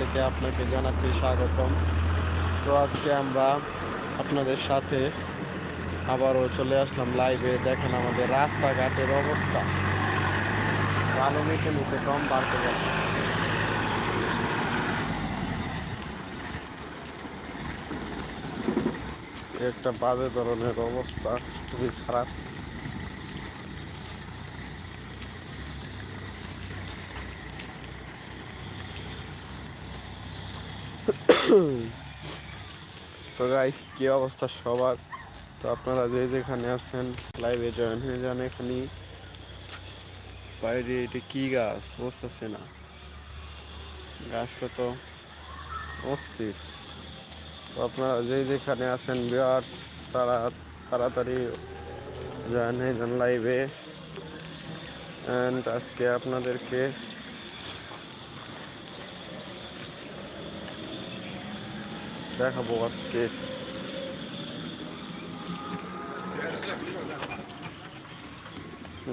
থেকে আপনাকে জানাচ্ছি স্বাগতম। তো আজকে আমরা আপনাদের সাথে আবারও চলে আসলাম লাইভে দেখেন আমাদের রাস্তাঘাটের অবস্থা। ভালো নিতে নিতে কম বাড়তে যাচ্ছে একটা বাজে ধরনের অবস্থা, খুবই খারাপ। তো গাইস কি অবস্থা সবার? তো আপনারা যে যেখানে আছেন লাইভে জয়েন হয়ে যান এখানে বাইরে এটা কি গাছ? বুঝতেছে না। গাছটা তো অস্থির। তো আপনারা যে যেখানে আছেন বিহার তারা তাড়াতাড়ি জয়েন হয়ে যান লাইভে অ্যান্ড আজকে আপনাদেরকে দেখাবো আজকে।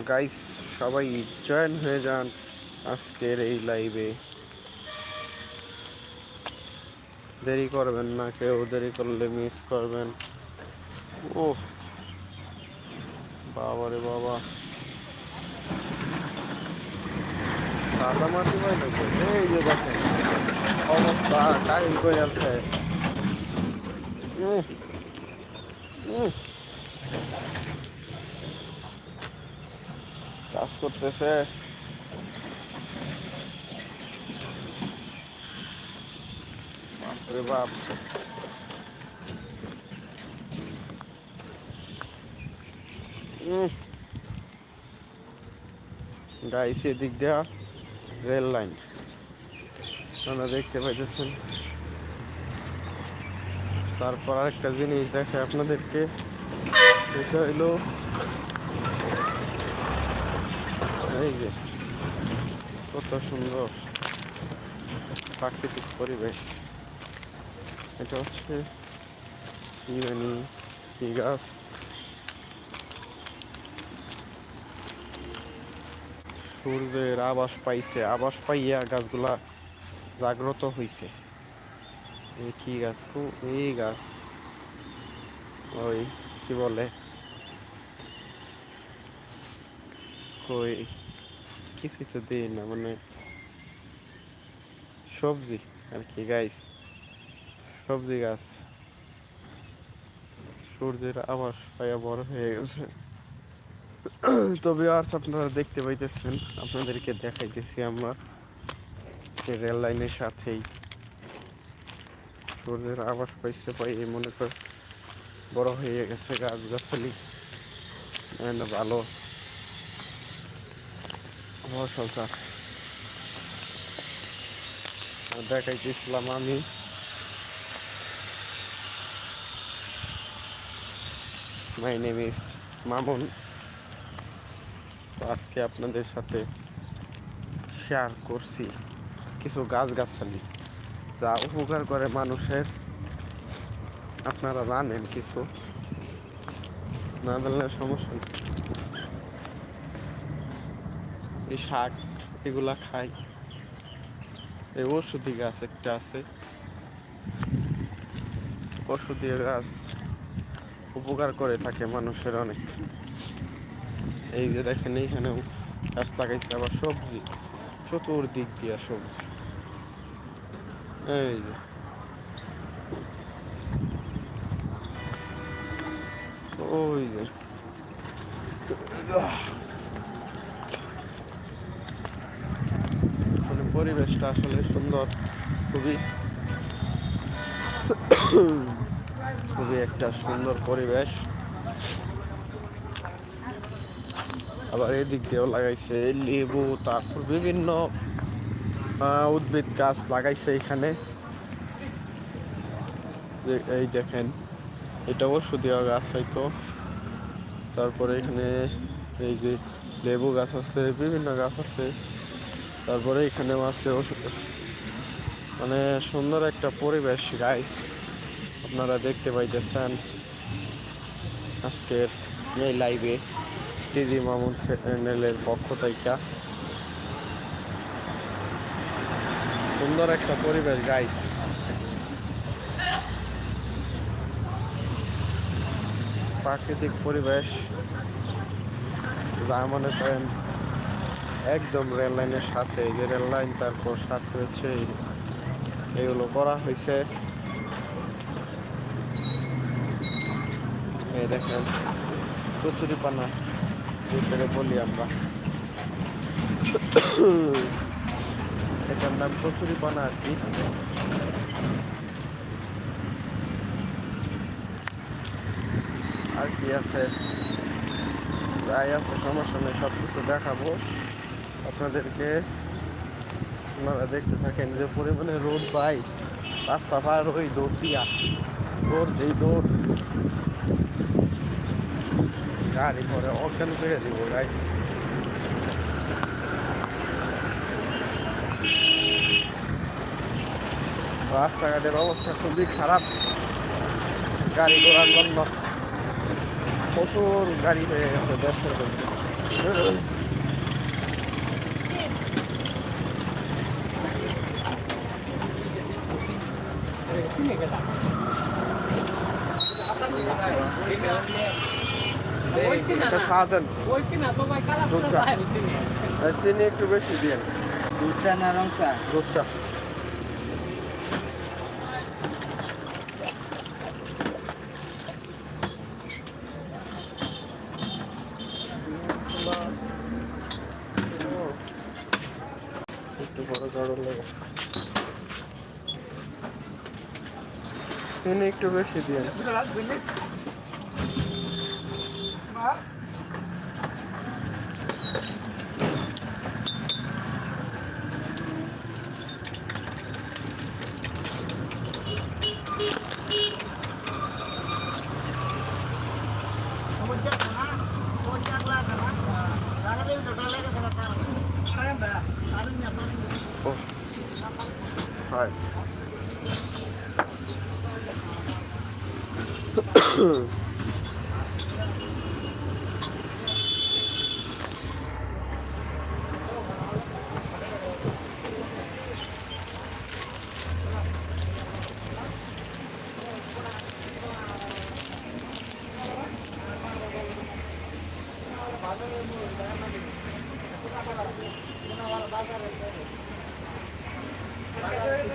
গাইস সবাই জয়েন হয়ে যান আজকের এই লাইভে দেরি করবেন না, কেউ দেরি করলে মিস করবেন। ও বাবা রে বাবা। দাদা মাটি পাই না এই যে দেখেন, অবস্থা টাইম করে আছে। কাজ করতেছে। বাপরে বাপ। গাইস এদিক দেওয়া রেল লাইন। আপনারা দেখতে পাইতেছেন। তারপর আরেকটা জিনিস দেখে আপনাদেরকে। এটা হইল এই যে, কত সুন্দর প্রাকৃতিক পরিবেশ। এটা হচ্ছে ইরানি কি গাছ। সূর্যের আবাস পাইছে আবাস পাইয়া গাছগুলা জাগ্রত হইছে। এই কি গাছ কু? এই গাছ। ওই, কি বলে? কই? কিছু তো দিই না মানে সবজি আর কি, গাইস। সবজি গাছ। সূর্যের আবাস পাইয়া বড় হয়ে গেছে। তবে আর আপনারা দেখতে পাইতেছেন, আপনাদেরকে দেখাইতেছি আমরা। রেল লাইনের সাথেই। সূর্যের আবাস পাইছে পাই মনে কর বড় হয়ে গেছে গাছ গাছালি ভালো। ফসল চাষ দেখাইতেছিলাম আমি। My name is Mamun. তো আজকে আপনাদের সাথে শেয়ার করছি কিছু গাছ গাছালি যা উপকার করে মানুষের। আপনারা জানেন কিছু। না জানলে সমস্যা এই শাক এগুলা খাই। এই ওষুধি গাছ একটা আছে। ওষুধি গাছ উপকার করে থাকে মানুষের অনেক। এই যে দেখেন এইখানেও গাছ লাগাইছে, আবার সবজি, চতুর্দিক দিয়া সবজি। এই যে। ওই যে। মানে পরিবেশটা আসলে সুন্দর, খুবই। খুবই একটা সুন্দর পরিবেশ। আবার এদিক দিয়েও লাগাইছে লেবু, তারপর বিভিন্ন উদ্ভিদ গাছ লাগাইছে এখানে। এই দেখেন, এটা ওষুধীয় গাছ হয়তো। তারপরে এখানে এই যে লেবু গাছ আছে, বিভিন্ন গাছ আছে। তারপরে এখানেও আছে ওষুধ। মানে সুন্দর একটা পরিবেশ গাইস আপনারা দেখতে পাইতেছেন আজকের এই লাইভে টিজি মামুন চ্যানেলের পক্ষ থেকে। সুন্দর একটা পরিবেশ গাইস প্রাকৃতিক পরিবেশ, যা মনে করেন একদম রেল লাইনের সাথে যে রেল লাইন তারপর সাথে হচ্ছে এগুলো করা হয়েছে। দেখেন কচুরি পানা বলি আমরা। এটার নাম কচুরি পানা আর কি। আর কি আছে? যাই আছে সমস্যা নেই সব কিছু দেখাবো। আপনাদেরকে আপনারা দেখতে থাকেন যে পরিমাণে রোদ পাই রাস্তা পার ওই দৌড় দিয়া। দৌড় যেই দৌড়। গাড়ি পরে অজ্ঞান করে দিব গাইস রাস্তাঘাটের অবস্থা খুবই খারাপ। গাড়ি ঘোড়ার জন্য প্রচুর গাড়ি হয়ে গেছে দেশের দুধ চা চিনি একটু বেশি দিন দুধটা না রং চা। দুধ চা। একটু বড় একটু বেশি 아. Gracias.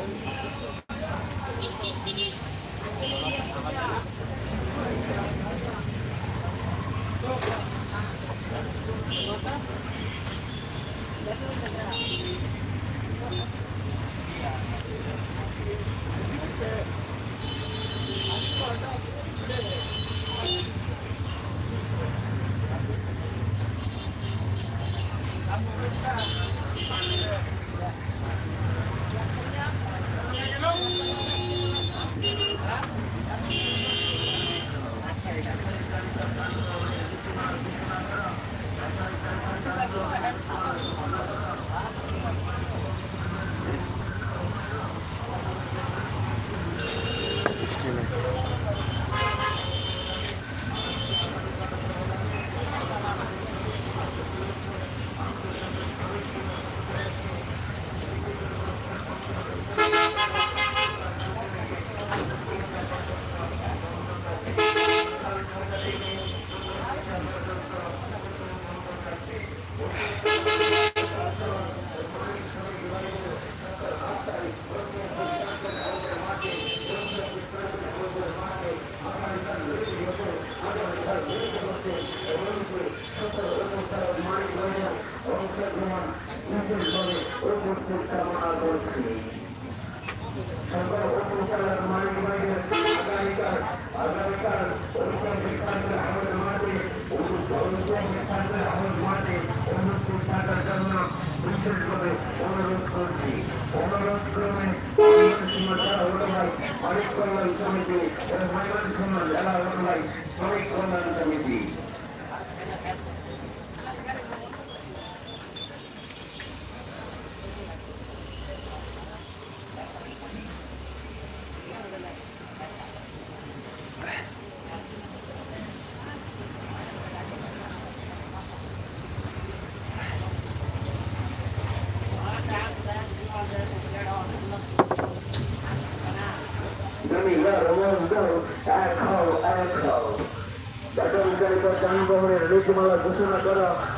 হয় বৃষ্টি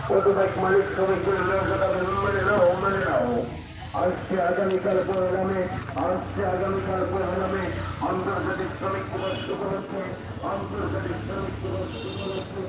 অটোবাইক মালিক ব্যবসাটাকে মেনে নাও মেনে নাও আসছে আগামীকাল প্রোগ্রামে আসছে আগামীকাল প্রোগ্রামে আন্তর্জাতিক শ্রমিক দিবস উপলক্ষে আন্তর্জাতিক শ্রমিক দিবস উপলক্ষে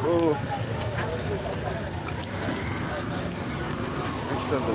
ও বুঝতে তো।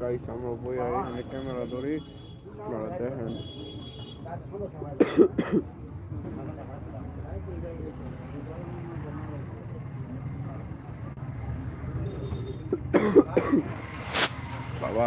গাইস আমরা বই আর এখানে ক্যামেরা ধরি আপনারা দেখেন বাবা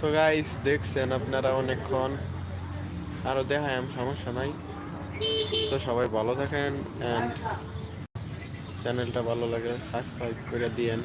তো গাইস দেখছেন আপনারা অনেকক্ষণ? আরও দেখায় সমস্যা নাই। তো সবাই ভালো থাকেন অ্যান্ড চ্যানেলটা ভালো লাগে সাবস্ক্রাইব করে দিয়েন।